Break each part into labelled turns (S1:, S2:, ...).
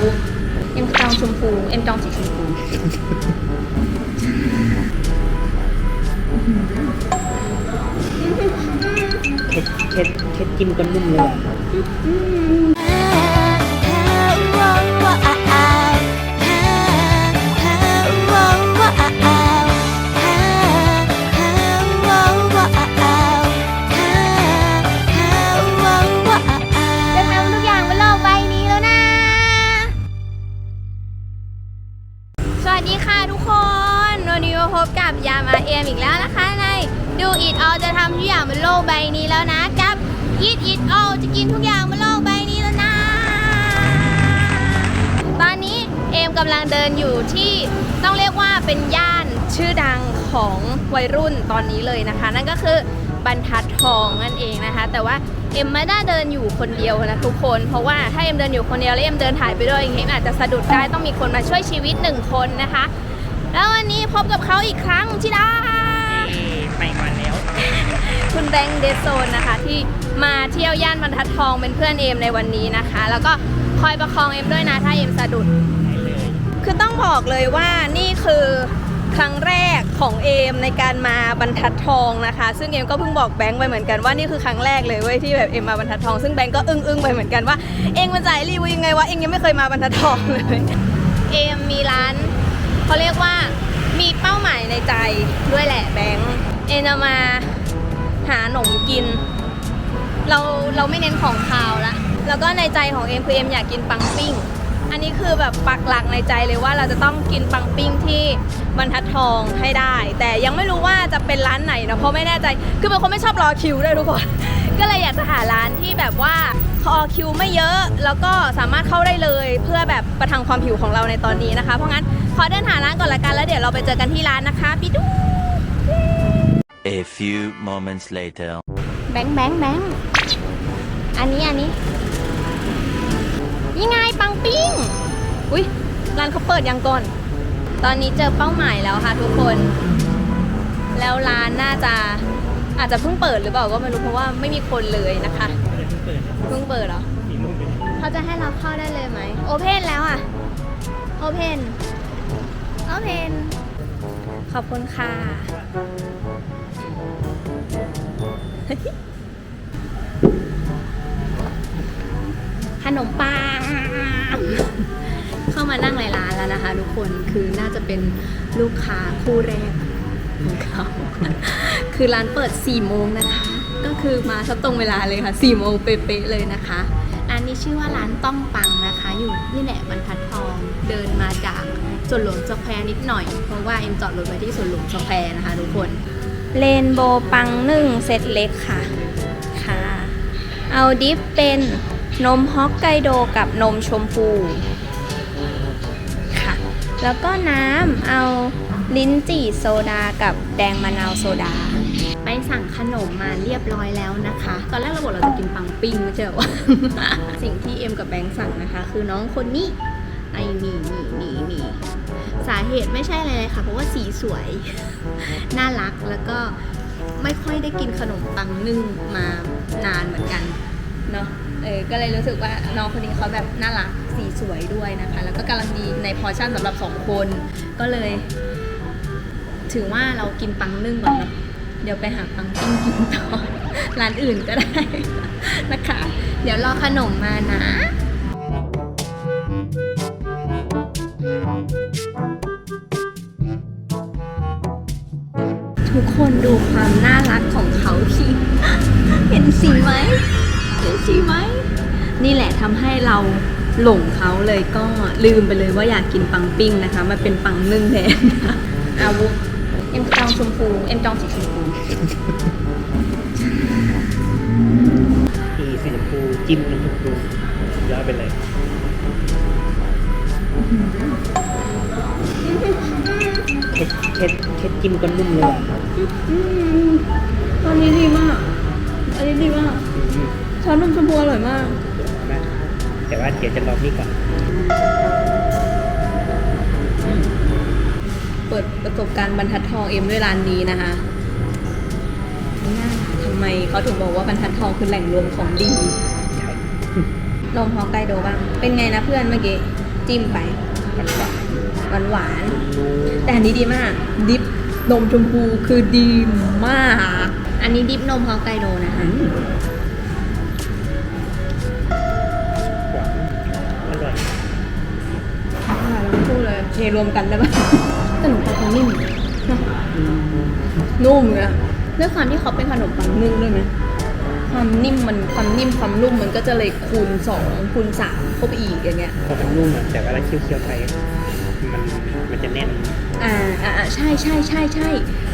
S1: วุเอ็มจองชมพูเอ็มจองสีชมพู
S2: เค็ดเค็ดเค็ดจิ้มก็นุ่มเลยอะ
S1: จะ สวัสดีค่ะทุกคน วันนี้มาพบกับยามาเอมอีกแล้วนะคะในดูอิดออจะทำทุกอย่างบนโลกใบนี้แล้วนะกับยิดอิดออจะกินทุกอย่างบนโลกใบนี้แล้วนะ ตอนนี้เอมกำลังเดินอยู่ที่ต้องเรียกว่าเป็นย่านชื่อดังของวัยรุ่นตอนนี้เลยนะคะ นั่นก็คือ บรรทัดทองนั่นเองนะคะ แต่ว่า เอ็มไม่ได้เดินอยู่คนเดียวนะทุกคน เพราะว่าถ้าเอ็มเดินอยู่คนเดียวแล้วเอ็มเดินถ่ายไปด้วยอย่างเงี้ยอาจจะสะดุดได้ต้องมีคนมาช่วยชีวิตหนึ่งคนนะคะ แล้ววันนี้พบกับเขาอีกครั้งที่ได้
S2: เอ๊ะไปมาแล้ว
S1: คุณแบงค์เดซโซนนะคะ ที่มาเที่ยวย่านบรรทัดทองเป็นเพื่อนเอ็มในวันนี้นะคะ แล้วก็คอยประคองเอ็มด้วยนะถ้าเอ็มสะดุดคือต้องบอกเลยว่านี่คือ ครั้งแรกของเอมในการมาบรรทัดทองนะคะ ซึ่งเอมก็เพิ่งบอกแบงค์ไปเหมือนกันว่านี่คือครั้งแรกเลยเว้ยที่แบบเอมมาบรรทัดทอง ซึ่งแบงค์ก็อึ้งอึ้งไปเหมือนกันว่าเองมันจ่ายรีวิวยังไงวะเองยังไม่เคยมาบรรทัดทองเลยเอมมีร้านเขาเรียกว่ามีเป้าหมายในใจด้วยแหละแบงค์เอมจะมาหาหนมกิน เราเราไม่เน้นของคาวละแล้วก็ในใจของเอ็มคือเอ็มอยากกินปังปิ้ง อันนี้คือแบบปักหลักในใจเลยว่าเราจะต้องกินปังปิ้งที่บรรทัดทองให้ได้ แต่ยังไม่รู้ว่าจะเป็นร้านไหนนะเพราะไม่แน่ใจ คือเป็นคนไม่ชอบรอคิวด้วยทุกคน ก็เลยอยากจะหาร้านที่แบบว่าพอคิวไม่เยอะ แล้วก็สามารถเข้าได้เลยเพื่อแบบประทังความหิวของเราในตอนนี้นะคะ เพราะงั้นขอเดินหาร้านก่อนละกันแล้วเดี๋ยวเราไปเจอกันที่ร้านนะคะพี่ดู
S3: A few moments later.
S1: แบงค์แบงค์แบงค์อันนี้อันนี้ นี่ไงปังปิ้ง อุ้ยร้านเขาเปิดยังก่อน ตอนนี้เจอเป้าหมายแล้วค่ะทุกคน แล้วร้านน่าจะอาจจะเพิ่งเปิดหรือเปล่าก็ไม่รู้เพราะว่าไม่มีคนเลยนะคะ
S2: เพิ่งเปิด
S1: เหรอ
S2: เลย
S1: เขาจะให้เราเข้าได้เลยไหมโอเพนแล้วอะโอเพนโอเพนขอบคุณค่ะ ขนมปัง เข้ามานั่งในร้านแล้วนะคะ ทุกคนคือน่าจะเป็นลูกค้าคู่แรกของเขาคือร้านเปิด 4 โมงนะคะ ก็คือมาซะตรงเวลาเลยค่ะ 4 โมงเป๊ะๆเลยนะคะร้านนี้ชื่อว่าร้านต้องปังนะคะ อยู่นี่แหละบรรทัดทองเดินมาจากสวนหลวงสแควร์นิดหน่อย เพราะว่าเอ็มจอดรถไว้ที่สวนหลวงสแควร์นะคะทุกคนเลนโบปังหนึ่งเซตเล็กค่ะค่ะ เอาดิฟเป็น นมฮอกไกโดกับนมชมพูค่ะ แล้วก็น้ำเอาลิ้นจี่โซดากับแดงมะนาวโซดา ไปสั่งขนมมาเรียบร้อยแล้วนะคะ ตอนแรกเราบอกเราจะกินปังปิ้งไม่ใช่เหรอวะสิ่งที่เอ็มกับแบงค์สั่งนะคะ คือน้องคนนี้ไอนี่นี่นี่นี่สาเหตุไม่ใช่อะไรเลยค่ะ เพราะว่าสีสวย น่ารักแล้วก็ไม่ค่อยได้กินขนมปังนึ่งมานานเหมือนกันเนาะ เออก็เลยรู้สึกว่าน้องคนนี้เขาแบบน่ารักสีสวยด้วยนะคะ แล้วก็กำลังดีในพอร์ชั่นสำหรับสองคน ก็เลย ถือว่าเรากินปังนึ่งก่อนเนาะเดี๋ยวไปหาปังปิ้งกินต่อ ร้านอื่นก็ได้ นะคะ เดี๋ยวรอขนมมานะ ทุกคนดูความน่ารักของเขาทีเห็นสีไหม ห็นสีไหม นี่แหละทำให้เราหลงเขาเลยก็ลืมไปเลยว่าอยากกินปังปิ้งนะคะมาเป็นปังนึ่งแทนอาวุเอ็มจองชมพูเอ็มจองสีชมพู
S2: มีสีชมพูจิ้มน้ำชมพูยอดไปเลยเค็ดเค็ดเค็ดจิ้มก็นุ่มเลยอั
S1: นนี้ดีมากอันนี้ดีมาก ชานมชมพูอร่อยมาก
S2: นะแต่ว่าเดี๋ยวจะลองนี่ก่อน
S1: เปิดประสบการณ์บรรทัดทองเอ็มด้วยร้านนี้นะคะน่าทำไมเขาถึงบอกว่าบรรทัดทองคือแหล่งรวมของดี
S2: ใช่
S1: ลองฮอกไกโดบ้าง เป็นไงนะเพื่อนเมื่อกี้
S2: อ
S1: จิ้มไป
S2: หวาน
S1: หวานๆแต่อันนี้ดีมาก ดิฟนมชมพูคือดีมาก อันนี้ดิฟนมฮอกไกโดนะคะ เลยเทรวมกันได้ปะขนมปังเขานิ่มเนอะ
S2: อืม
S1: นุ่มเลยอะด้วยความที่เขาเป็นขนมปังนึ่งด้วยไหมความนิ่มมันความนิ่มความนุ่มมันก็จะเลยคูณสองคูณสามเข้าไปอีกอย่างเงี้ย
S2: พอมันนุ่มอะแต่เวลาเคี้ยวๆไปมันมันจะแน่น
S1: อ่าอ่าอ่าใช่ใช่ใช่ใช่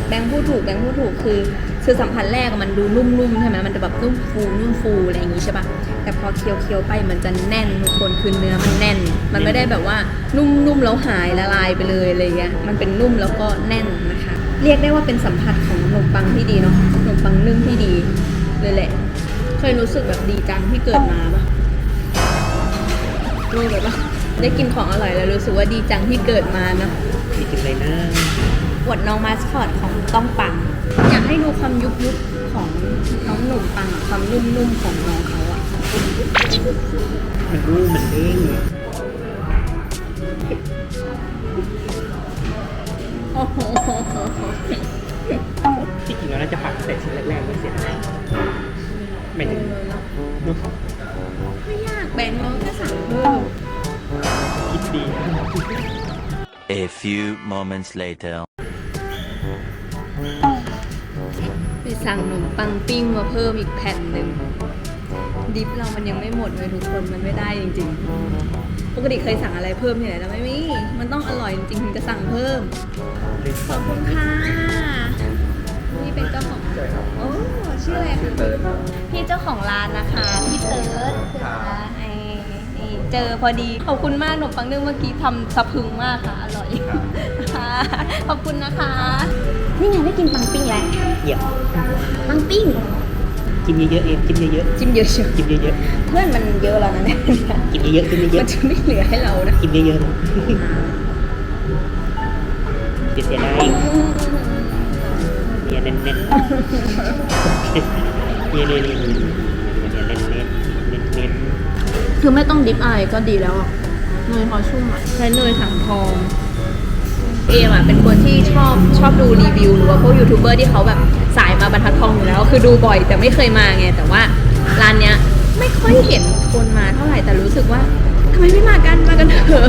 S1: แบงค์พูดถูกแบงค์พูดถูกคือ คือสัมผัสแรกมันดูนุ่มๆใช่ไหมมันจะแบบนุ่มฟูนุ่มฟูอะไรอย่างงี้ใช่ปะแต่พอเคี้ยวเค้ยวๆไปมันจะแน่นทุกคนคือเนื้อมันแน่น มันไม่ได้แบบว่านุ่มๆแล้วหายละลายไปเลยอะไรเงี้ยมันเป็นนุ่มแล้วก็แน่นนะคะ เรียกได้ว่าเป็นสัมผัสของขนมปังที่ดีเนาะขนมปังนึ่งที่ดีเลยแหละ เคยรู้สึกแบบดีจังที่เกิดมาปะรู้เลยปะได้กินของอร่อยแล้วรู้สึกว่าดีจังที่เกิดมานะ
S2: มีกินอะไรนะ
S1: อวดน้องมาสคอตของต้องปัง อยากให้ดูความยุบยุบของน้องหนุ่มปังความนุ่มๆของน้องเขาอะ
S2: มันนุ่มมันเด้ง
S1: โอ้โห
S2: ที่จริงแล้วน่าจะผัดแต่ชิ้นแรกๆไม่เสร็จนะไม่ถึงนุ่ม
S1: ไม่ยากแบ่งเราแค่สั่งเพิ่ม
S2: คิดดี
S3: A few moments later.
S1: ไปสั่งขนมปังปิ้งมาเพิ่มอีกแผ่นหนึ่ง ดิฟเรามันยังไม่หมดเลยทุกคนมันไม่ได้จริงๆ ปกติเคยสั่งอะไรเพิ่มที่ไหนแล้วไม่มี มันต้องอร่อยจริงๆถึงจะสั่งเพิ่ม ขอบคุณค่ะ นี่เป็นเจ้าของโอ้ชื่ออะไรคะพี่เจ้าของร้านนะคะ พี่เติร์ดนะคะไอเจอพอดี ขอบคุณมากขนมปังนึ่งเมื่อกี้ทำสะพึงมากค่ะ อร่อย ขอบคุณนะคะ นี่ไงได้กินปังปิ้งแล้ว
S2: เหยียบ
S1: ปังปิ้ง
S2: กินเยอะๆเองกินเยอะ
S1: จิ้มเยอะเชียว
S2: ๆกินเยอะ
S1: เพื่อนมันเยอะแล้วนะเนี่ย
S2: ๆกินเยอะๆกินเย
S1: มั
S2: อะ
S1: นจะไม่เหลือให้เรานะ
S2: ๆกินเยอะๆเสียดายเนี่ยเน้นๆเนี่ยเนี่ยเนี่ยเนี่ยเนี่ยเน้นๆเน้นๆเน้น
S1: คือไม่ต้องดิฟอายก็ดีแล้วอะเนยพอชุ่มอะใช้เนยถังทอง เอมอะเป็นคนที่ชอบชอบดูรีวิวหรือว่าพวกยูทูบเบอร์ที่เขาแบบสายมาบรรทัดทองอยู่แล้ว คือดูบ่อยแต่ไม่เคยมาไงแต่ว่าร้านเนี้ยไม่ค่อยเห็นคนมาเท่าไหร่แต่รู้สึกว่าทำไมไม่มากันมากันเถอะ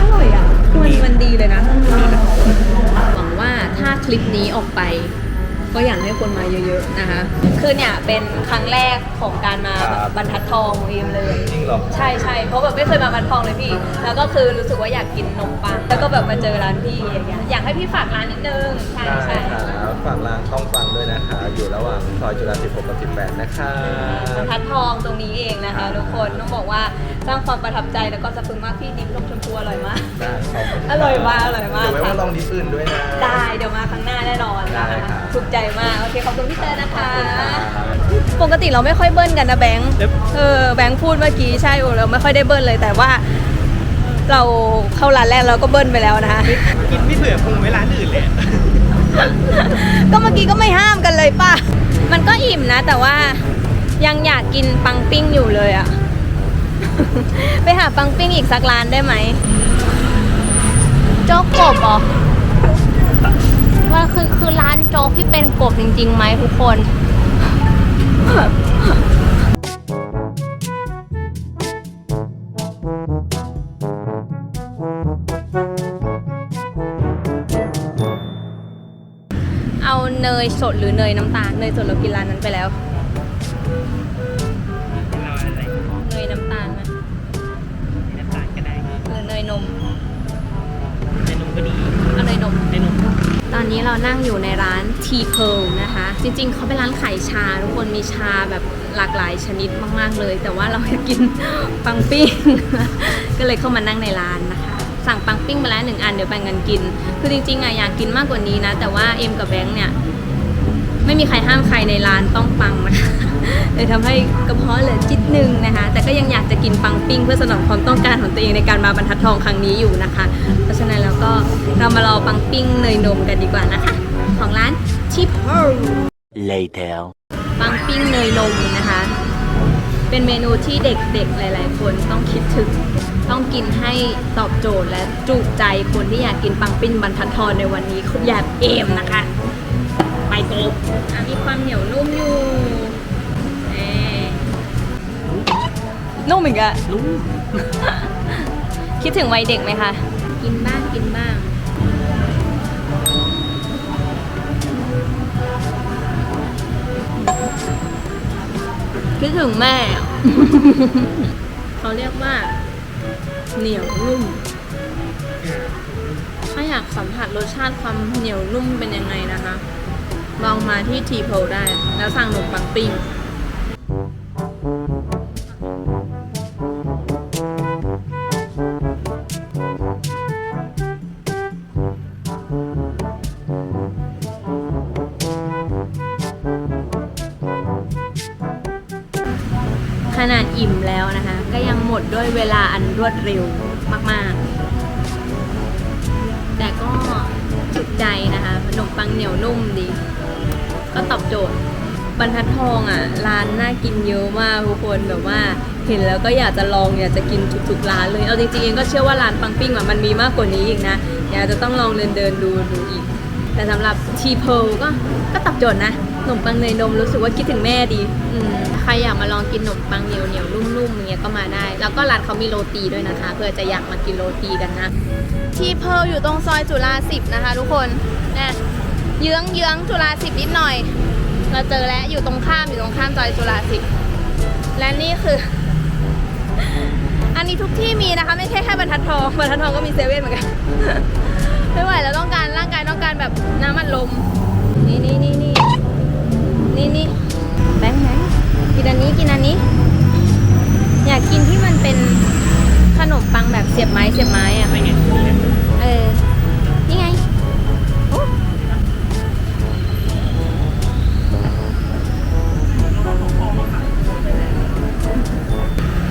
S1: อร่อยอะมันมันดีเลยนะหวังว่าถ้าคลิปนี้ออกไป ก็อยากให้คนมาเยอะๆนะคะ คือเนี่ยเป็นครั้งแรกของการมาแบบบรรทัดทองของเอมเลย
S4: จริงเหรอ
S1: ใช่ใช่เพราะแบบไม่เคยมาบรรทัดทองเลยพี่ แล้วก็คือรู้สึกว่าอยากกินนมปัง แล้วก็แบบมาเจอร้านพี่อย่างเงี้ย อยากให้พี่ฝากร้านนิดนึง ใช่
S4: ได้
S1: ใช่
S4: ครับฝากร้านต้องฟังด้วยนะคะ อยู่ระหว่างซอยจุฬา16กับ18 นะคะ
S1: บรรทัดทองตรงนี้เองนะคะทุกคนต้องบอกว่าสร้างความประทับใจแล้วก็สะพรึงมากพี่ดิบนมชมพูอร่อยมาก
S4: ได้ขอบคุณ
S1: อร่อยมากอร่อยมาก
S4: เดี๋ยวไว้
S1: ค่ะ
S4: ว่าลองดิสอื่นด้วยนะ
S1: ได้เดี๋ยวมาครั้งหน้าแน่นอนนะ
S4: ได้
S1: คะ
S4: ครับ
S1: ถูกใจมาก โอเค ขอบคุณพี่เตอร์นะคะ
S4: ครับ
S1: ปกติเราไม่ค่อยเบิ้ลกันนะแบงค์เออแบงค์พูดเมื่อกี้ใช่เราไม่ค่อยได้เบิ้ลเลยแต่ว่า เราเข้าร้านแรกเราก็เบิ้ลไปแล้วนะคะ
S2: กินไม่เบื่อพุงไว้ร้านอื่นเลย
S1: ก็เมื่อกี้ก็ไม่ห้ามกันเลยป่ะ มันก็อิ่มนะ แต่ว่ายังอยากกินปังปิ้งอยู่เลยอะไปหาปังปิ้งอีกสักร้านได้ไหมโจ๊กกบเหรอว่าคือคือร้านโจ๊กที่เป็นกบจริงๆไหมทุกคน ยสดหรือเนยน้ำตาลเนยสดเรากินร้านนั้นไปแล้ว
S2: เราอะไร
S1: เนยน้ำตาลไหม
S2: น้ำตาลก็ได้
S1: หรือเนยนม
S2: ในนมก็ดี
S1: เอาเนยนม
S2: ในนม
S1: ตอนนี้เรานั่งอยู่ในร้าน T Pearl นะคะ จริงๆ เขาเป็นร้านขายชา ทุกคนมีชาแบบหลากหลายชนิดมาก ๆ เลย แต่ว่าเราอยากกิน ปังปิ้ง ก็เลยเข้ามานั่งในร้านนะคะ สั่งปังปิ้งมาแล้วหนึ่งอันเดี๋ยวแบ่งกันกิน คือจริงๆอะอยากกินมากกว่านี้นะ แต่ว่าเอ็มกับแบงค์เนี่ย ไม่มีใครห้ามใครในร้านต้องปังนะคะเลยทำให้กระเพาะเหลือจิตหนึ่งนะคะ แต่ก็ยังอยากจะกินปังปิ้งเพื่อสนองความต้องการของตัวเองในการมาบรรทัดทองครั้งนี้อยู่นะคะ เพราะฉะนั้นแล้วก็เรามารอปังปิ้งเนยนมกันดีกว่านะคะ ของร้านชิปเฮ
S3: Later.
S1: ปังปิ้งเนยนมนะคะ เป็นเมนูที่เด็กๆหลายๆ คนต้องคิดถึง ต้องกินให้ตอบโจทย์และจุใจคนที่อยากกินปังปิ้งบรรทัดทอนในวันนี้คุณอยากเอมนะคะ ไปโต๊ะอะมีความเหนียวนุ่มอยู่แหมนุ่มอีกอะ
S2: นุ่ม
S1: คิดถึงวัยเด็กไหมคะ กินบ้างกินบ้าง คิดถึงแม่อะ เขาเรียกว่า เหนียวนุ่ม ถ้าอยากสัมผัสรสชาติความเหนียวนุ่มเป็นยังไงนะคะ ลองมาที่ทีโพได้ แล้วสั่งขนมปังปิ้งขนาดอิ่มแล้วนะคะ ก็ยังหมดด้วยเวลาอันรวดเร็วมาก ๆ แต่ก็ จุดใจนะคะขนมปังเหนียวนุ่มดี ก็ตอบโจทย์ บรรทัดทองอะ ร้านน่ากินเยอะมากทุกคนแบบว่าเห็นแล้วก็อยากจะลองอยากจะกินทุกๆร้านเลย เอาจริงๆเองก็เชื่อว่าร้านปังปิ้งอะมันมีมากกว่านี้อีกนะ อยากจะต้องลองเดินเดินดูดูอีก แต่สำหรับทีเพลก็ก็ตอบโจทย์นะ ขนมปังเนยนมรู้สึกว่าคิดถึงแม่ดีอืมถ้าใครอยากมาลองกินขนมปังเหนียวเหนียวๆนุ่มๆอย่างเงี้ยก็มาได้ แล้วก็ร้านเขามีโรตีด้วยนะคะ เพื่อจะอยากมากินโรตีกันนะ ทีเพลอยู่ตรงซอยจุฬาสิบนะคะ ทุกคนนะเยื้องเยื้องๆจุฬาสิบนิดหน่อย เราเจอแล้วอยู่ตรงข้ามอยู่ตรงข้ามซอยจุฬาสิบและนี่คือ อันนี้ทุกที่มีนะคะ ไม่ใช่แค่บรรทัดทองบรรทัดทองก็มีเซเว่นเหมือนกันไม่ไหวแล้วต้องการร่างกายต้องการแบบน้ำมันลม นี่นี่นี่ นี่นี่นี่แบงค์แบงค์กินอันนี้กินอันนี้ อยากกินที่มันเป็นขนมปังแบบเสียบไม้เสียบไม้อะ
S2: ไม่ไงนี่ไง
S1: เออ นี่ไงโอ้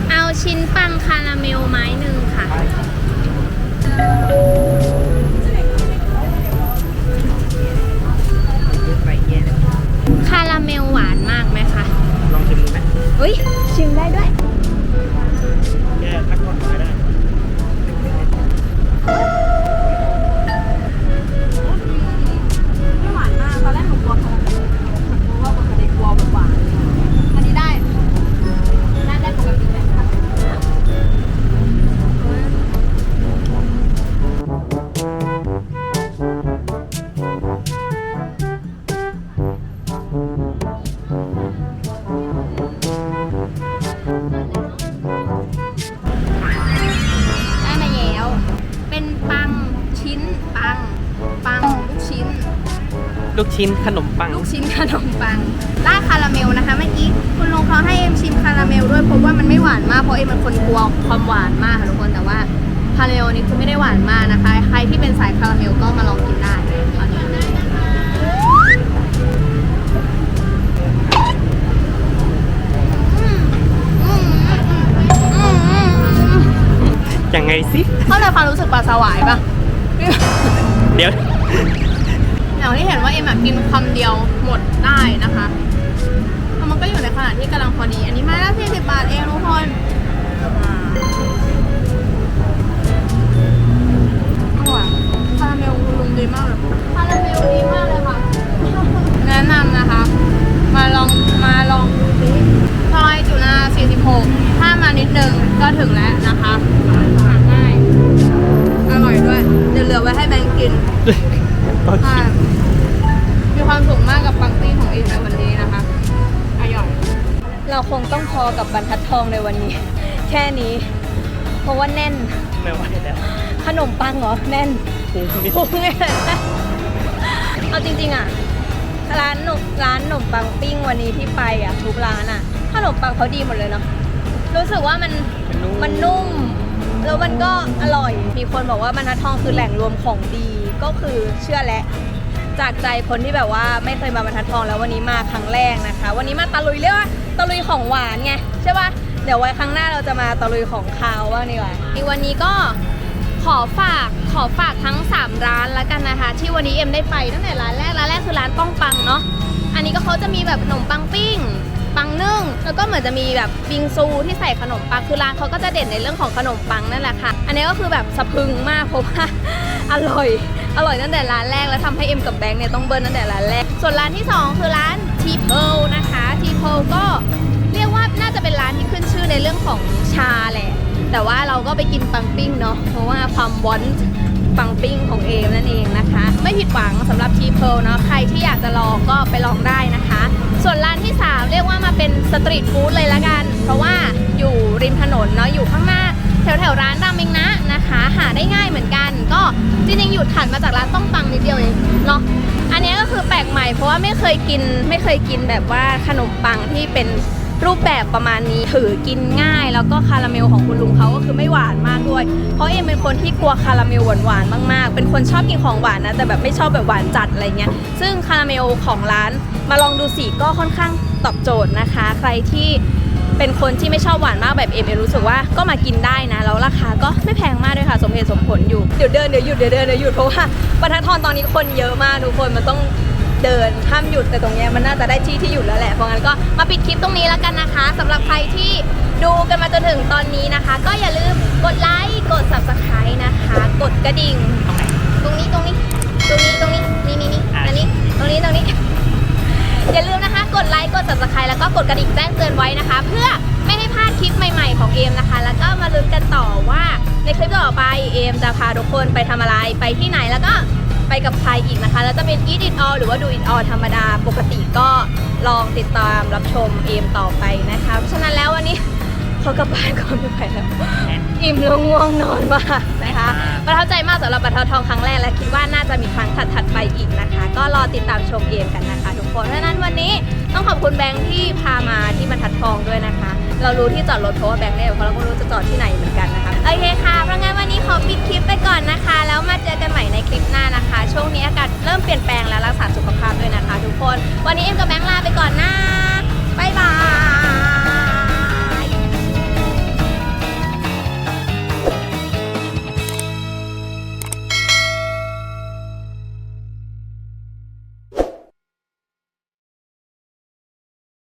S1: เอาชิ้นปังคาราเมลไม้หนึ่งค่ะ
S2: ดู
S1: ลูกชิ้น
S2: ขนมปัง
S1: ลูกชิ้นขนมปังราดคาราเมลนะคะเมื่อกี้คุณลุงเขาให้เอ็มชิมคาราเมลด้วยเพราะว่ามันไม่หวานมากเพราะเอ็มเป็นคนกลัวความหวานมากค่ะทุกคนแต่ว่าคาราเมลนี้คือไม่ได้หวานมากนะคะ ใครที่เป็นสายคาราเมลก็มาลองกินได้ตอนนี้อืมอืมอืมอืมอืม
S2: ยังไงสิ
S1: เข้าใจความรู้สึกปลาสวายปะ
S2: เดี๋ยว
S1: อย่างที่เห็นว่าเอ็มอะกินคำเดียวหมดได้นะคะแล้วมันก็อยู่ในขนาดที่กำลังพอดี อันนี้ไมาละ40บาทเองทุกคนอ่าอร่อยคาราเมลคุณลุงดีมากเลยคาราเมลดีมากเลยค่ะ แนะนำนะคะ มาลองมาลองดูสิซอยจุฬา46 ถ้ามานิดนึงก็ถึงแล้วนะคะหาง่ายอร่อยด้วย เดี๋ยวเหลือไว้ให้แบงค์กิน
S2: โอเค
S1: ค่ะมีความสุขมากกับปังตี้ของเองในวันนี้นะคะอร่อยเราคงต้องพอกับบรรทัดทองในวันนี้ แค่นี้ เพราะว่าแน่น
S2: ไม่ไหวแล้ว
S1: ขนมปังเหรอแน่น
S2: พุงนิด
S1: พุงเนี่ยเอาจริงๆอะร้านหนมร้านขนมปังปิ้งวันนี้ที่ไปอะทุกร้านอะขนมปังเขาดีหมดเลยเนาะรู้สึกว่ามันมันนุ่ม แล้วมันก็อร่อย มีคนบอกว่าบรรทัดทองคือแหล่งรวมของดี ก็คือเชื่อและจากใจคนที่แบบว่าไม่เคยมาบรรทัดทองแล้ววันนี้มาครั้งแรกนะคะ วันนี้มาตะลุยเรียกว่าตะลุยของหวานไงใช่ปะเดี๋ยวไว้ครั้งหน้าเราจะมาตะลุยของคาวบ้างดีกว่าอีกวันนี้ก็ขอฝากขอฝากทั้ง 3 ร้านแล้วกันนะคะ ที่วันนี้เอ็มได้ไปตั้งแต่ร้านแรกร้านแรกคือร้านป้องปังเนาะอันนี้ก็เขาจะมีแบบขนมปังปิ้งปังนึ่งแล้วก็เหมือนจะมีแบบบิงซูที่ใส่ขนมปังคือร้านเขาก็จะเด่นในเรื่องของขนมปังนั่นแหละค่ะ อันนี้ก็คือแบบสะพึงมากเพราะว่าอร่อย อร่อยตั้งแต่ร้านแรกแล้วทำให้เอ็มกับแบงค์เนี่ยต้องเบิ้ลตั้งแต่ร้านแรก ส่วนร้านที่สองคือร้านทีเพิลนะคะทีเพิลก็เรียกว่าน่าจะเป็นร้านที่ขึ้นชื่อในเรื่องของชาแหละ แต่ว่าเราก็ไปกินปังปิ้งเนาะเพราะว่าความวอนปังปิ้งของเอมนั่นเองนะคะ ไม่ผิดหวังสำหรับทีเพิลเนาะใครที่อยากจะลองก็ไปลองได้นะคะ ส่วนร้านที่ 3 เรียกว่ามาเป็นสตรีทฟู้ดเลยละกัน เพราะว่าอยู่ริมถนนเนาะอยู่ข้างหน้า แถวแถวร้านราเมงนะนะคะ หาได้ง่ายเหมือนกัน ก็จริงๆอยู่ถัดมาจากร้านต้มปังนิดเดียวเองเนาะอันนี้ก็คือแปลกใหม่เพราะว่าไม่เคยกินไม่เคยกินแบบว่าขนมปังที่เป็นรูปแบบประมาณนี้ถือกินง่าย แล้วก็คาราเมลของคุณลุงเขาก็คือไม่หวานมากด้วย เพราะเอ็มเป็นคนที่กลัวคาราเมลหวานๆมากๆ เป็นคนชอบกินของหวานนะแต่แบบไม่ชอบแบบหวานจัดอะไรเงี้ยซึ่งคาราเมลของร้านมาลองดูสิก็ค่อนข้างตอบโจทย์นะคะ ใครที่ เป็นคนที่ไม่ชอบหวานมากแบบเอ็มเอ็มรู้สึกว่าก็มากินได้นะ แล้วราคาก็ไม่แพงมากด้วยค่ะสมเหตุสมผลอยู่เดี๋ยวเดินเดี๋ยวหยุดเดี๋ยวเดินเดี๋ยวหยุดเพราะว่าบรรทัดทอนตอนนี้คนเยอะมากทุกคนมันต้องเดินห้ามหยุดแต่ตรงนี้มันน่าจะได้ที่ที่หยุดแล้วแหละเพราะงั้นก็มาปิดคลิปตรงนี้แล้วกันนะคะสำหรับใครที่ดูกันมาจนถึงตอนนี้นะคะ ก็อย่าลืมกดไลค์กด subscribe นะคะ กดกระดิ่งตรงนี้ตรงนี้ตรงนี้ตรงนี้ ก็กดกระดิ่งแจ้งเตือนไว้นะคะ เพื่อไม่ให้พลาดคลิปใหม่ๆของเอมนะคะ แล้วก็มาลุ้นกันต่อว่าในคลิปต่อไปเอมจะพาทุกคนไปทำอะไรไปที่ไหนแล้วก็ไปกับใครอีกนะคะ แล้วจะเป็น Eat It All หรือว่า Do It All ธรรมดาปกติก็ลองติดตามรับชมเอมต่อไปนะคะ เพราะฉะนั้นแล้ววันนี้เขากลับบ้านก่อนไม่ไหวแล้วอิ่มแล้วง่วงนอนมากนะคะประทับใจมากสำหรับบรรทัดทองครั้งแรกและคิดว่าน่าจะมีครั้งถัดๆไปอีกนะคะ ก็รอติดตามชมเกมกันนะคะ ทุกคนเพราะฉะนั้นวันนี้ ต้องขอบคุณแบงค์ที่พามาที่บรรทัดทองด้วยนะคะ เรารู้ที่จอดรถเพราะว่าแบงค์เนี่ยเขาเราก็รู้จะจอดที่ไหนเหมือนกันนะคะโอเคค่ะเพราะงั้นวันนี้ขอปิดคลิปไปก่อนนะคะ แล้วมาเจอกันใหม่ในคลิปหน้านะคะ ช่วงนี้อากาศเริ่มเปลี่ยนแปลงแล้วรักษาสุขภาพด้วยนะคะ ทุกคน วันนี้เอ็มกับแบงค์ลาไปก่อนนะบ๊ายบาย